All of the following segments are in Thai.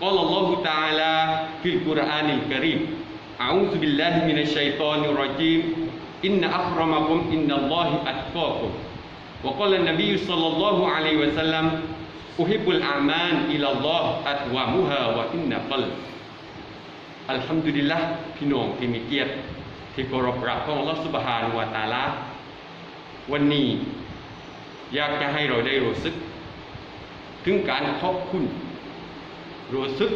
قال الله تعالى في القرآن الكريم أعوذ بالله من الشيطان الرجيم إن أكرمكم إن الله أتقاكم وقال النبي صلى الله عليه وسلم أحب الأعمال إلى الله أتوامها وإن قلب อัลฮัมดุลิลละพี่น้องที่มีเกียรติที่เคารพรักของอัลลอฮฺสุบฮานุวะตะอาลา วันนี้อยากจะให้เราได้รู้สึก ถึงการขอบคุณ รู้สึก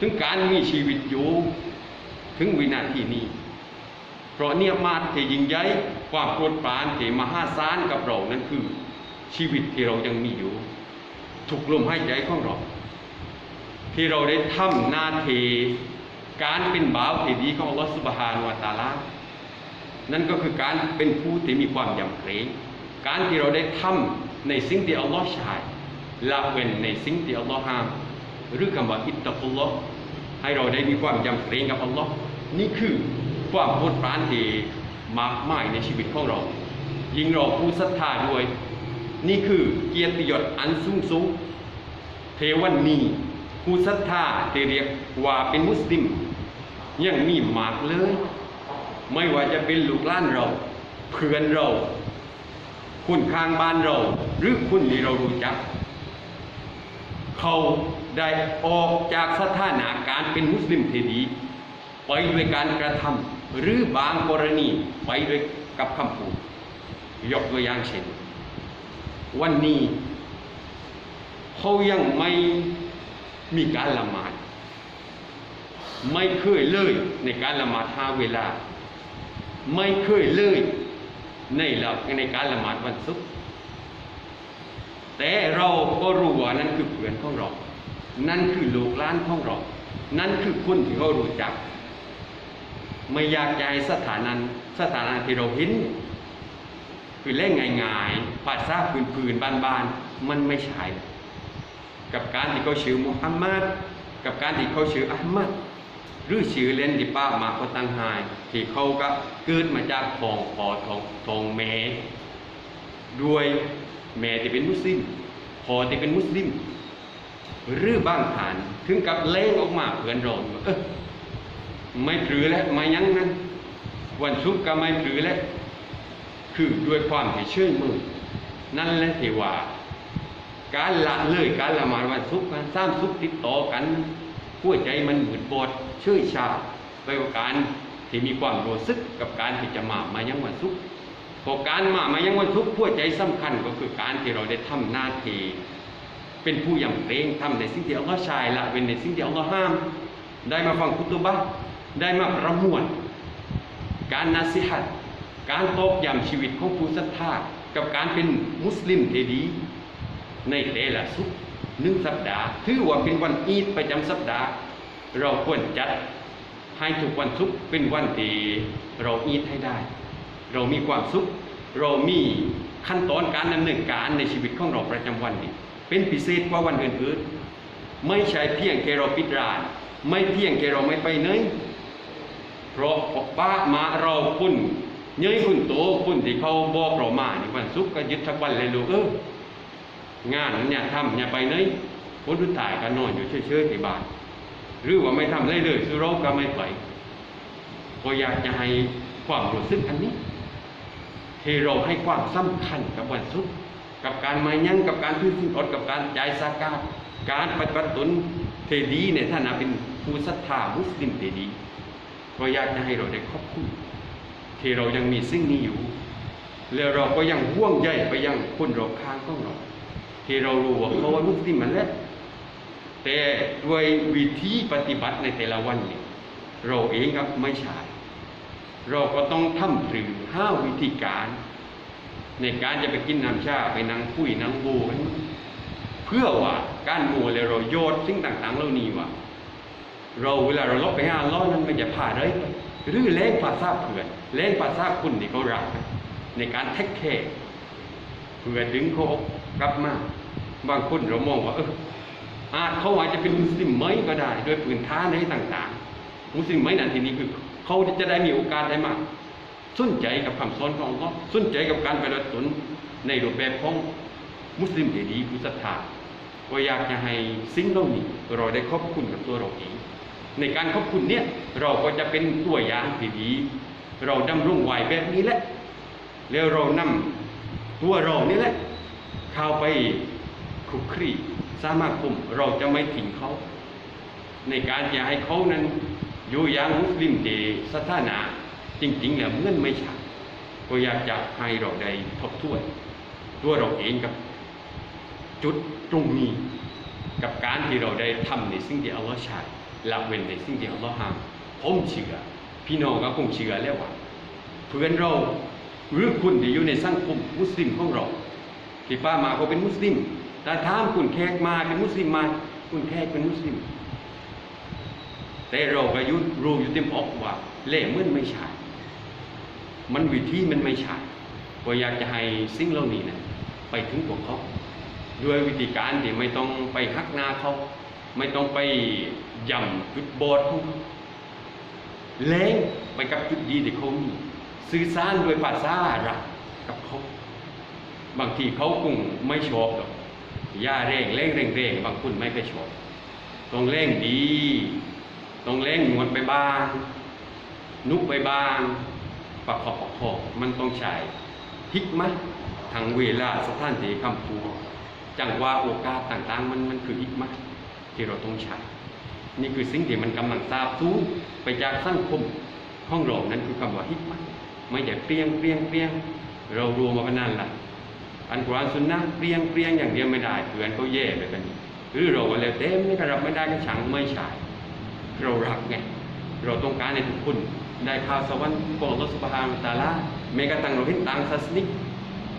ถึงการมีชีวิตอยู่ ถึงวินาทีนี้ เพราะเนี่ยมาตที่ยิ่งใหญ่ความโปรดปรานที่มหาศาลกับเรานั้นคือ ชีวิตที่เรายังมีอยู่ถูกลมหายใจของเรา ที่เราได้ทำหน้าที่การเป็นบ่าวที่ดีของอัลลอฮฺสุบฮานวะตาลานั่นก็คือการเป็นผู้ที่มีความยำเกรงการที่เราได้ทำในสิ่งที่อัลลอฮ์ชายละเว้นในสิ่งที่อัลลอฮ์ห้าม หรือคำว่าอิตตะกุลลอให้เราได้มีความยำเกรงกับอัลลอฮ์นี่คือความโปรดปรานที่มากมายในชีวิตของเรา ยิ่งเราผู้ศรัทธาด้วย นี่คือเกียรติยศอันสูงสูงเทวันนีผู้ศรัทธาที่เรียกว่าเป็นมุสลิม ยังมีมากเลย ไม่ว่าจะเป็นลูกหล้านเรา เพื่อนเรา คุณข้างบ้านเรา หรือคุณที่เรารู้จัก เขา ได้ออกจากสถานะการเป็นมุสลิมที่ดี ไปด้วยการกระทำหรือบางกรณีไปด้วยกับคำพูดยกตัวอย่างเช่น วันนี้เขายังไม่มีการละหมาด ไม่เคยเลยในการละหมาดห้าเวลา ไม่เคยเลยในละในการละหมาดวันศุกร์แต่เราก็รู้ว่านั่นคือเพื่อนของเรา นั่นคือลูกล้านของเรา นั่นคือคนที่เขารู้จัก ไม่อยากใจสถานันสถานะที่เราเห็นคือเล่นง่ายๆภาษาพื้นๆบ้านๆ มันไม่ใช่ กับการที่เขาชื่อมุฮัมมัด กับการที่เขาชื่ออัลมัด หรือชื่อเล่นที่ป้ามาก็ตั้งหาย ที่เขาก็เกิดมาจากทองพอทองทองแม่ด้วยแม่ที่เป็นมุสลิมพอที่เป็นมุสลิม หรือบางฐานถึงกับเล่งออกมาเพื่อนเราเออไม่ถือแล้วไม่ยั้งนั้น วันชุกก็ไม่ถือแล้วคือด้วยความที่เชื่อมือ นั่นแหละที่ว่าการละเลยการละหมาดวันศุกการสร้างศุกติดต่อกันหัวใจมันหมืดบอดเชื่อชาไปกับการที่มีความรู้สึกกับการที่จะมามายังวันศุกพอการมามายังวันศุกร์หัวใจสำคัญก็คือการที่เราได้ทำหน้าที่ เป็นผู้ยำเกรงทำในสิ่งที่อัลลอฮ์ชายละเป็นในสิ่งที่อัลลอฮ์ห้าม ได้มาฟังคุตบะได้มาประมวล การนาสิฮัตการตอกย้ำชีวิตของผู้ศรัทธากับการเป็นมุสลิมที่ดี ในแต่ละสุกร์หนึ่งสัปดาห์ ถือว่าเป็นวันอีดประจำสัปดาห์ เราควรจัดให้ทุกวันศุกร์เป็นวันที่เราอีดให้ได้ เรามีความสุข เรามีขั้นตอนการดำเนินการในชีวิตของเราประจำวันนี้ เป็นพิเศษกว่าวันอื่นๆไม่ใช่เพียงแค่เราปิดร้าน ไม่เพียงแค่เราไม่ไปเนยเพราะป้ามาเราคุณเย้ยคุณโตคุณที่เขาบอกเรามาในวันศุกร์ก็ยึดทักวันเลยลูกเอองานเนี่ยทำเนี่ยไปไหนคนทุกถ่ายกันนอนอยู่เฉยๆที่บ้าน หรือว่าไม่ทำได้เลยสุโรก็ไม่ไปก็อยากจะให้ความรู้สึกอันนี้ที่เราให้ความสำคัญกับวันศุกร์ กับการมายั่งกับการพื้นที่อดกับการจ่ายสากาการปฏิบัติตนเทดีในฐานะเป็นผู้ศรัทธามุสลิมเทดีก็อยากจะให้เราได้ขอบคุณที่เรายังมีสิ่งนี้อยู่ แล้วเราก็ยังห่วงใยไปยังคนรอบข้างของเราที่เรารู้ว่าเขาว่ามุสลิมมันแหละแต่ด้วยวิธีปฏิบัติในแต่ละวันนี่เราเองครับไม่ใช่เราก็ต้องทำถึงห้าวิธีการ ในการจะไปกินน้ำชาไปนั่งคุยนั่งบกันเพื่อว่าการโมเลยเราโยดสิ่งต่างๆเหล่านี้ว่า เราเวลาเราลบไปห้าร้อยนั้นมันจะผ่าเลยหรือเล่งภาษาเผื่อนเล่งภาษาคุณที่เขารักในการแท็กแคร์เพื่อดึงเขากลับมาบางคนเรามองว่าเอออาจเขาอาจจะเป็นมุสลิมไหมก็ได้ ด้วยปืนท้าในต่างๆมุสลิมไหมนั่นทีนี้คือเขาจะได้มีโอกาสได้มาก สนใจกับคำสอนของเขาสนใจกับการปฏิบัติตนในรูปแบบของมุสลิมดีๆผู้ศรัทธาก็อยากจะให้สิ่งเหล่านี้เราได้ขอบคุณกับตัวเราเองในการขอบคุณเนี่ยเราก็จะเป็นตัวอย่างที่ดี เราดำรงไหวแบบนี้แหละ แล้วเรานำตัวเรานี่แหละเข้าไปคลุกคลีสามารถคุมเราจะไม่ทิ้งเขา ในการจะให้เขานั้นอยู่อย่างมุสลิมเดสถานะ จริงๆแล้วเงื่อนไม่ใช่ก็อยากจะให้เราได้ทบทวนตัวเราเองกับจุดตรงนี้กับการที่เราได้ทำในสิ่งที่อัลลอฮ์ใช้ละเว้นในสิ่งที่อัลลอฮ์ห้ามผมเชื่อพี่น้องก็คงเชื่อแล้วว่าเพื่อนเราหรือคุณที่อยู่ในสังคมมุสลิมของเราที่ป้ามาก็เป็นมุสลิม แต่ถามคุณแขกมาเป็นมุสลิมมาคุณแขกเป็นมุสลิม แต่เราก็ยุรู้อยู่เต็มอกว่าเล่เมื่อนไม่ใช่ มันวิธีมันไม่ใช่ก็อยากจะให้สิ่งเหล่านี้นะไปถึงพวกเขา ด้วยวิธีการที่ไม่ต้องไปหักหน้าเขา ไม่ต้องไปย่ำจุดบอดของเขาแรงไปกับจุดดีที่เขามีสื่อสารด้วยภาษารักกับเขา บางทีเขาคงไม่ชอบหรอกย่าเร่งเร่งเร่งเร่งบางคนไม่เคยชอบต้องเร่งดี ต้องเร่งนวลไปบ้าง นุกไปบ้าง ประคอบประคอบมันต้องใช้ฮิกมัดทางเวลาสถานที่คำพูดจังหวะโอกาสต่างๆ มันมันคือฮิกมัดที่เราต้องใช้นี่คือสิ่งที่มันกำลังซาบซูนไปจากสังคมห้องเรานั้นคือคำว่าฮิกมัดไม่ใช่เปรียงเปรียงเปรียงเรารวมมาเป็นนั่นแหละอันกุรานสุนนะเปรียงเปรียงอย่างเดียวไม่ได้เพื่อนเขาแย่ไปกันหรือเราก็เลยเต็มนี่ก็รับไม่ได้ก็ฉังไม่ใช่เรารักไงเราต้องการให้ทุกคน ได้ข่าวสวรรค์ของอัลลอฮฺสุบฮานะฮูวะตาลาแม้กระทั่งเราเห็นต่างศาสนิก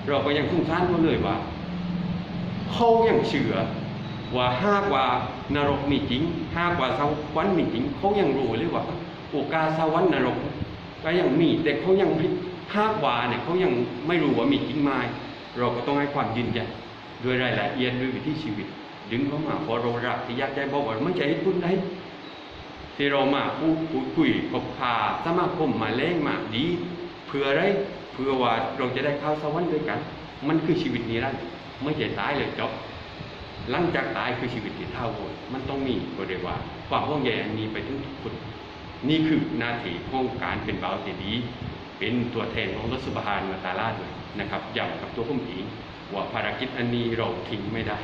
เราก็ยังสงสารเขาเลยว่าเขายังเชื่อว่าห้ากว่านรกมีจริงห้ากว่าสวรรค์มีจริงเขายังรู้เลยว่าโอกาสสวรรค์นรก ก็ยังมีแต่เขายังไม่หากว่าเนี่ยเขายังไม่รู้ว่ามีจริงไหมเราก็ต้องให้ความยืนยันด้วยรายละเอียดด้วยวิถีชีวิต ดึงเข้ามาพอเรารักที่ยากได้บอกว่าไม่ใช่เหตุผลใด ที่เรามาพูดคุยกับพาสมาคมมาแรงมาดี เพื่ออะไรเพื่อว่าเราจะได้เข้าสวรรค์ด้วยกัน มันคือชีวิตนี้รันไม่ใช่ตายเลยจบหลังจากตายคือชีวิตที่เท่าโวนมันต้องมีก็เรียกว่าความห่วงใยอันนี้ไปถึงทุกคนนี่คือหนาทีของการเป็นบ่าวที่ดี เป็นตัวแทนของรัฐบาลมาตาลาด้วยนะครับย้ำกับตัวผมเองว่าภารกิจอันนี้เราทิ้งไม่ได้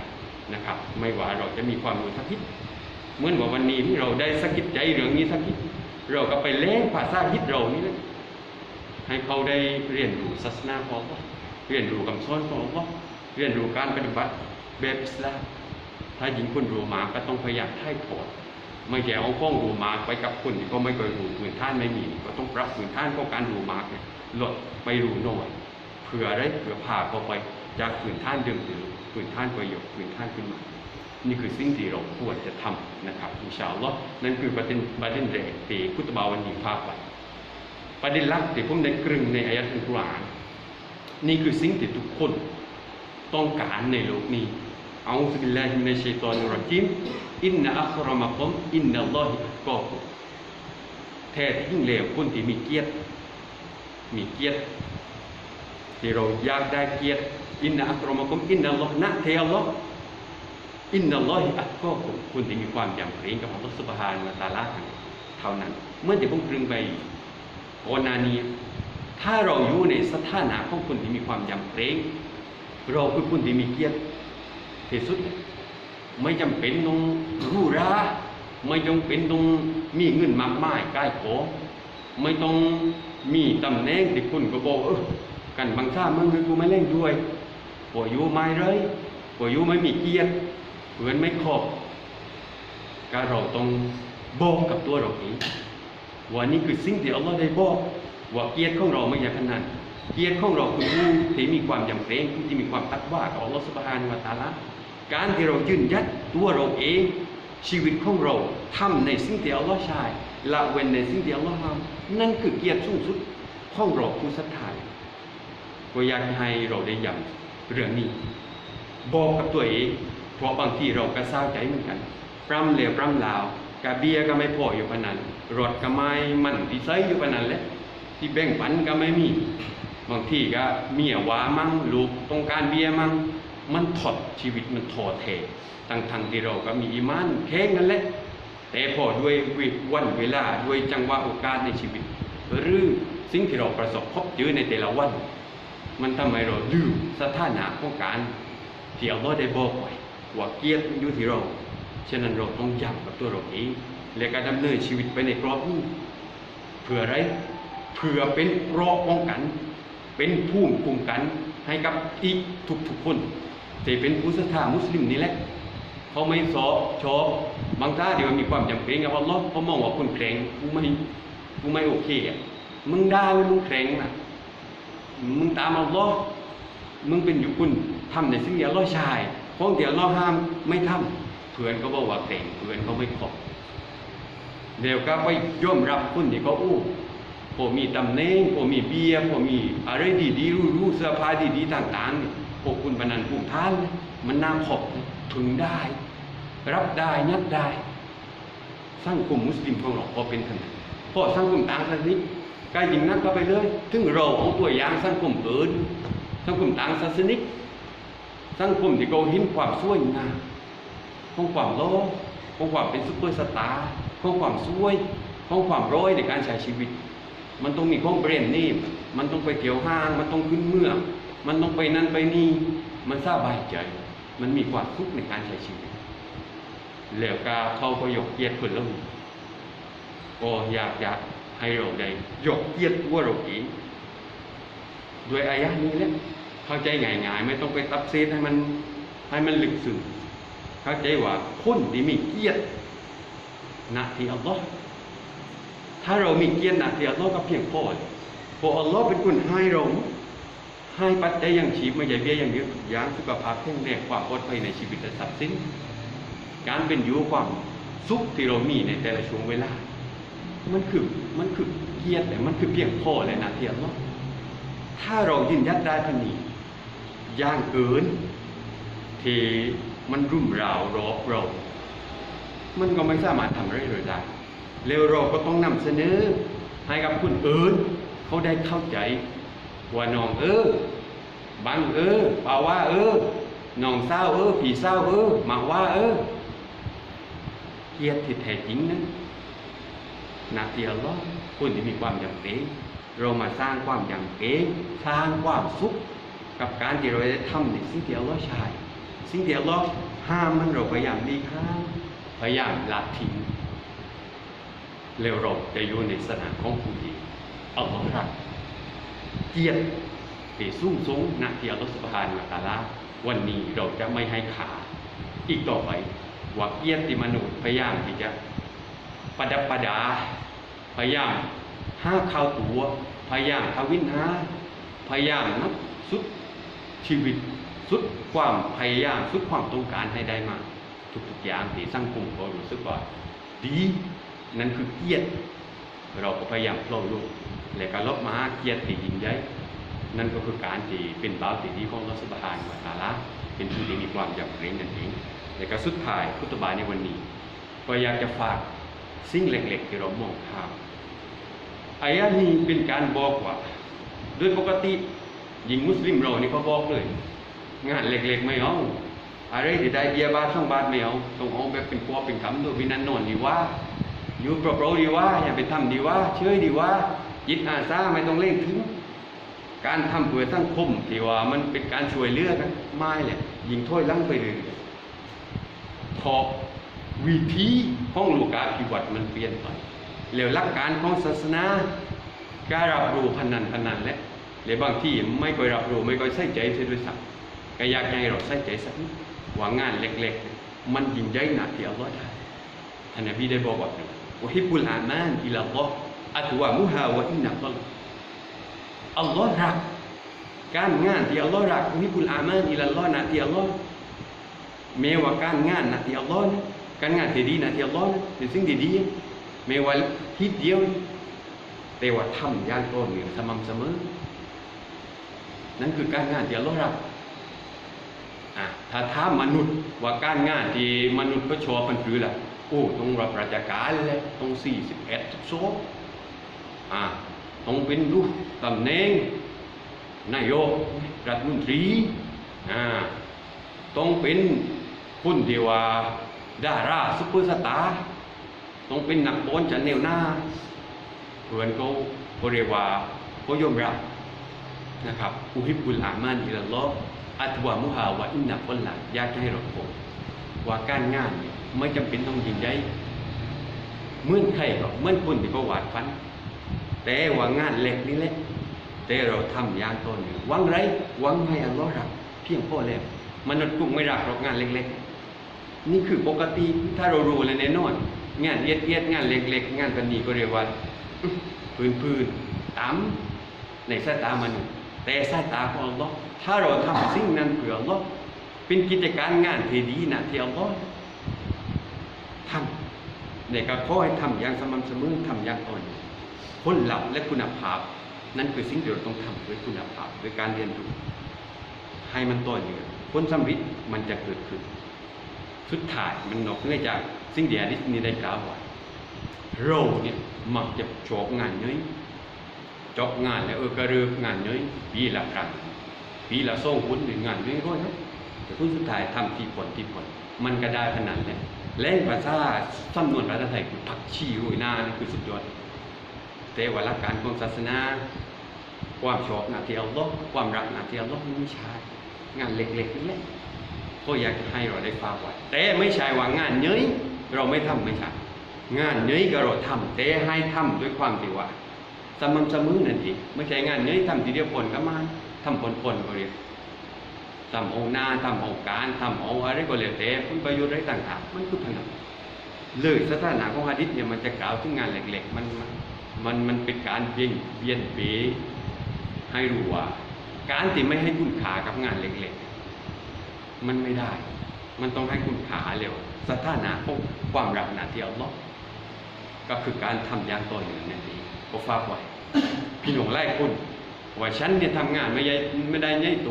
นะครับ ไม่ว่าเราจะมีความรู้สักนิด เหมือนว่าวันนี้ที่เราได้สกิดใจเรื่องนี้สักนิดเราก็ไปเล่นภาษาฮิตเรานี่นะให้เขาได้เรียนรู้ศาสนาของเราเรียนรู้คำสอนของเราเรียนรู้การปฏิบัติแบบอิสลามถ้าหญิงคนรู้มาก็ต้องพยายามให้ถอดไม่ใช่เอาข้องรู้มาไปกับคนที่ก็ไม่เคยรู้พื้นท่านไม่มี ก็ต้องปรับพื้นท่านของการรู้มาเนี่ยลดไปรู้หน่อยเผื่ออะไรเผื่อพาเขาไปจากพื้นท่านเดิมๆพื้นท่านประโยชน์พื้นท่านขึ้นมา นี่คือสิ่งที่เราควรจะทำนะครับอินชาอัลลอฮ์นั่นคือประเด็นประเด็นแรกที่คุตบาวันนี้พาไปประเด็นหลักที่ผมได้กรึงในอายะห์อัลกุรอานนี่คือสิ่งที่ทุกคนต้องการในโลกนี้เอาสุบิลลาฮิมินัชชัยฏอนราะจีมอินนะอัครมะกุมอินนัลลอฮิอักอกุแท้ที่ยิ่งเลวคนที่มีเกียรติ มีเกียรติ ที่เราอยากได้เกียรติอินนะอัครมะกุมอินนัลลอฮ์นะเทอัลลอฮ์ อินนัลลอฮิอักก็คุณที่มีความยำเกรงกับอัลลอฮฺสุบฮานวะตาลาเท่านั้น เมื่อที่ผมกรึงไปก่อนานีถ้าเราอยู่ในสถานะของคนที่มีความยำเกรงเราคือคนที่มีเกียรติที่สุด ไม่จำเป็นต้องรูหราไม่จำเป็นต้องมีเงินมากมายกายขอไม่ต้องมีตำแหน่งที่คุณก็บอกเออกันบางชาติมันคือกูไม่เล่นด้วยปล่อยอยู่ไม่เลยปล่อยอยู่ไม่มีเกียรติ เพื่อนไม่ครบการเราต้องบอกกับตัวเราเองว่านี่คือสิ่งที่อัลลอฮ์ได้บอกว่าเกียรติของเราไม่ใช่พนันเกียรติของเราคือผู้ที่มีความยำเกรงผู้ที่มีความตักว่ากับอัลลอฮ์สุบฮานะฮูวะตาลาการที่เรายืนยัดตัวเราเองชีวิตของเราทำในสิ่งที่อัลลอฮ์ชายละเว้นในสิ่งที่อัลลอฮ์ห้ามนั่นคือเกียรติสูงสุดของเราผู้ศรัทธาก็อยากให้เราได้ย้ำเรื่องนี้บอกกับตัวเอง เพราะบางทีเราก็เศร้าใจเหมือนกันปรำเหลวปรำลาวกะเบียก็ไม่พออยู่ปานนั้นรถก็ไม่มันดีไซน์อยู่ปานนั้นแหละที่แบ่งปันก็ไม่มี บางทีก็เมียว่ามั่งลูกต้องการเบียมั่งมันถอดชีวิตมันถอดเททั้งทงๆที่เราก็มีอีมานแค่นั้นแหละแต่พอด้วยวันเวลาด้วยจังหวะโอกาสในชีวิต หรือสิ่งที่เราประสบพบเจอในแต่ละวัน มันทำให้เราลืมสถานะของการที่อัลลอฮ์ได้บอกไว้ ว่าเกียรติมันอยู่ที่เรา ฉะนั้นเราต้องย้ำกับตัวเราเองและการดำเนินชีวิตไปในกรอบนี้เพื่ออะไรเพื่อเป็นเกราะป้องกัน เป็นภูมิคุ้มกันให้กับอีกทุกๆคนที่เป็นผู้ศรัทธามุสลิมนี่แหละเขาไม่สอบชอบบางท่าเดี๋ยวมีความจำเป็นกับอัลลอฮ์เขามองว่าคุณแข็งกูไม่กูไม่โอเคอะมึงได้เว้ยมึงแข็งนะมึงตามอัลลอฮ์มึงเป็นอยู่คุณทำในสิ่งที่อัลลอฮ์ชาย ของที่อัลลอห้ามไม่ทำเพื่อนเขาบอกว่าแข็งเพื่อนเขาไม่ขอบเดี๋ยวก็ไปย่อมรับคุณที่เขาอู้ผมมีตำแหน่งผมมีเบียร์ผมมีอะไรดีๆรู้ๆเสื้อผ้าดีๆต่างๆพวกคุณพนันภูมิท่าน มันน่าขอบถึงได้ รับได้ยัดได้สร้างกลุ่มมุสลิมของเราพอเป็นขนาดเพราะสังคมต่างศาสนากายยิงนักก็ไปเลย ถึงเราเอาตัวอย่างสังคมอื่นสังคมต่างศาสนิก สังคมที่เขาเห็นความสวยงามของความโลภของความเป็นซุปเปอร์สตาร์ของความสวยของความร้อยในการใช้ชีวิต มันต้องมีของเบรนด์นี่มันต้องไปเที่ยวห้าง มันต้องขึ้นเมืองมันต้องไปนั่นไปนี่มันสบายใจ มันมีความทุกข์ในการใช้ชีวิตแล้วก็เขาก็ยกเกียรติคนละหมู่ก็อยากอยากให้เราได้ยกเกียรติตัวเราเองด้วยอายะนี้แหละ เข้าใจง่ายๆไม่ต้องไปตับเซตให้มันให้มันลึกซึ้งเข้าใจว่าคนที่มีเกียรติหน้าที่อัลลอฮ์ถ้าเรามีเกียรติหน้าที่อัลลอฮ์ก็เพียงพอพราะอัลลอฮ์เป็นคนให้เราให้ปัจจัยอย่างชีพไม่ใช่เบี้ยอย่างเดียวอย่างสุขภาพแข็งแรงความปลอดภัยในชีวิตและทรัพย์สินการเป็นอยู่ความสุขที่เรามีในแต่ละช่วงเวลา มันคือมันคือเกียรติแต่มันคือเพียงพอและนาทีอัลลอฮ์ถ้าเรายืนยัดได้พันนี้ ย่างเกินที่มันรุ่มราวรอบเรา มันก็ไม่สามารถทำอะไรเลยได้แล้วเราก็ต้องนำเสนอให้กับคนอื่นเขาได้เข้าใจ ว่าน้องเออบังเออป่าว่าเออน้องเศร้าเออผีเศร้าเออมาว่าเออเกียรติแท้จริงนั้นนาทีอัลลอฮ์คนที่มีความยำเกรงเรามาสร้างความยำเกรงสร้างความสุข กับการที่เราได้ทำในสิ่งที่อัลลอฮ์ชายสิ่งที่อัลลอฮ์ห้ามมันเราพยายามดีข้ามพยายามละทิ้งแล้วเราจะอยู่ในสนามของผู้ดีอัลลอฮ์รักเกียรติที่สูงส่งณที่อัลลอฮฺสุบฮานะฮูวะตะอาลาวันนี้เราจะไม่ให้ขาดอีกต่อไปว่าเกียรติมนุษย์พยายามที่จะประดับประดา พยายามห้าข้าวตัว พยายามทวินหาพยายามนับสุด ชีวิตสุดความพยายามสุดความต้องการให้ได้มา ทุกๆอย่างที่สังคมก็รู้สึกว่าดีนั่นคือเกียรติเราก็พยายามเล่าลูกและการลบมาเกียรติยิ่งใหญ่นั่นก็คือการที่เป็นบ่าวที่ดีของรัสบานวตาลาเป็นผู้ที่มีความยำเกรงนั่นเองและก็สุดท้ายพุทธบาลในวันนี้ ก็อยากจะฝากสิ่งเล็กๆที่เรามองข้ามอายะนี้เป็นการบอกว่า โดยปกติ หญิงมุสลิมเรานี่เขาบอกเลย งานเล็กๆไม่เอาอะไรที่ได้เบียบาทช่องบาทไม่เอาต้องเอาแบบเป็นกลัวเป็นคำด้วยวินันนนดีว่า อยู่เปล่าๆดีว่า อย่าไปทำดีว่า เชื่อดีว่าจิตอาสาไม่ต้องเล่งถึง การทำเพื่อสังคมที่ว่ามันเป็นการช่วยเลือกันไม่แหละยิงถ้วยลังไปเลยพอวิธีของลูกาพิวัตมันเปลี่ยนไปแล้วหลักการของศาสนาการรับรู้พนันพนันและ หรือบางที่ไม่ค่อยรับรู้ไม่ค่อยใส่ใจเสียด้วยซ้ำก็อยากให้เราใส่ใจสักนิดว่างานเล็กๆ มันยิ่งใหญ่หนักที่อัลลอฮ์ได้ท่านนบีได้บอกว่าว่าฮิบุลอามานอิลลัลลอฮ์อัตวามุฮาวะอินนัลลอฮ์อัลลอฮ์รักการงานที่อัลลอฮ์รักฮิบุลอามานอิลลัลลอฮ์นะที่อัลลอฮ์แม้ว่าการงานนะที่อัลลอฮ์นะการงานที่ดีนะที่อัลลอฮ์นะเป็นสิ่งที่ดีไม่ว่าฮิตเดียวแต่ว่าทำอย่างต่อเนื่องสม่ำเสมอ นั่นคือการงานที่อัลลอฮ์รับถ้าถามมนุษย์ว่าการงานที่มนุษย์ก็ชอบมันคือล่ะโอ้ต้องรับราชการเลยต้องสี่สิบเอ็ดโซอ่าต้องเป็นลูกตำแหน่งนายกรัฐมนตรีอ่าต้องเป็นคนเดียวาดาราซุปเปอร์สตาร์ต้องเป็นนักบอลจันแนวหน้าเพื่อนเขาเขาเรียกว่าเขายอมรับ นะครับอุฮิบุลอามานอิลลอฮอัตวามุฮาวะอินนักลละอยากให้เราพบว่าการงานเนี่ยไม่จำเป็นต้องยิงได้เมื่อนใครหรอกเมื่อนคนที่เขาหวาดฟัน แต่ว่างานเล็กนี่แหละแต่เราทำอย่างต่อเนื่องวังไรวังให้อัลลอฮ์รับเพียงพอแล้วมนุษย์กุ้งไม่รับหรอกงานเล็กๆ นี่คือปกติถ้าเรารู้เลยแน่นอน งานเอียดเอียดๆงานเล็กๆ งานปันนีก็เรียกว่าพื้นพื้นๆต่ำในสายตามนุษย์ แต่สายตาของอัลลอฮ์ถ้าเราทำสิ่งนั้นเพื่ออัลลอฮ์เป็นกิจการงานที่ดีนะที่อัลลอฮ์ทำในก็ขอให้ทำอย่างสม่ำเสมอทำอย่างต่อเนื่องผลลัพธ์และคุณภาพ นั่นคือสิ่งที่เราต้องทำด้วยคุณภาพด้วยการเรียนรู้ให้มันต่อเนื่องผลสำเร็จมันจะเกิดขึ้น สุดท้ายมันนอกเนื่องจากสิ่งที่อาดิษนี้ได้กล่าวไว้เราเนี่ยมักจะชอบงานเย้ จบงานแล้วเออกระเรืองานเย้ยปีละครั้งปีละส่งผลหรืองานเย้ยร้อยนะแต่ผลสุดท้ายทำที่ผลที่ผล มันก็ได้ขนาดนี้แรงภาษาสำนวนภาษาไทยคือผักชีโรยนานี่คือสุดยอดแต่ว่าหลักการของศาสนา ความชอบหน้าที่อัลลอฮ์ความรักหน้าที่อัลลอฮ์มันไม่ใช่งานเล็กๆนี่แหละก็อยากให้เราได้ฝากไว้แต่ไม่ใช่ว่างานเย้ยเราไม่ทำไม่ใช่งานเย้ยก็เราทำแต่ให้ทำด้วยความที่ว่า สม่ำเสมอนั่นเองไม่ใช่งานเย้ยทำทีเดียวผลก็มาทำผลผลก็เรียกทำอาหน้าทำอาการทำอาอะไรก็แล้วแต่ผลประโยชน์อะไรต่างๆ มันคือพนันเลยสถานะของฮะดิษเนี่ยมันจะกล่าวถึงงานเล็กๆมันมันมันมันเป็นการเบียนเบียนเบให้รู้ว่าการที่ไม่ให้คุณค่ากับงานเล็กๆ มันไม่ได้ มันต้องให้คุณค่าเร็วสถานะของความรักหนาที่อัลลอฮ์ก็คือการทำอย่างต่อเนื่องนั่นเอง ก็ฝากไว้พี่หนุ่มไล่คุณว่าฉันเนี่ยทำงานไม่ใหญ่ไม่ได้ใหญ่โต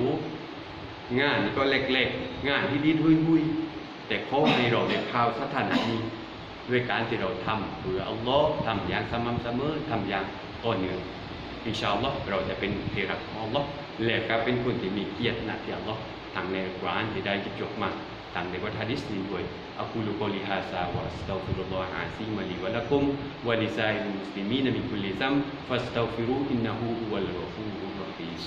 งานก็เล็กๆ งานที่ดีทุยทุยๆแต่ขอให้เราได้ข่าวสถานะนี้ด้วยการที่เราทำเพื่ออัลลอฮ์ทำอย่างสม่ำเสมอทำอย่างต่อเนื่องอินชาอัลลอฮ์เราจะเป็นที่รักของอัลลอฮ์และก็เป็นคนที่มีเกียรติหน้าที่อัลลอฮ์ทางในกรอานที่ได้จบมาทางในวัทฮะดิษนี้ด้วยอักูลุกอลิฮาซาวะอัสตัฆฟิรุลลอฮะอาซีมะลีวะละกุมา อิลมุสลิมีนมินคุลิซัมฟัสตัฆฟิรูอินนะฮูฮุวัลกอฟูรุรรฮีม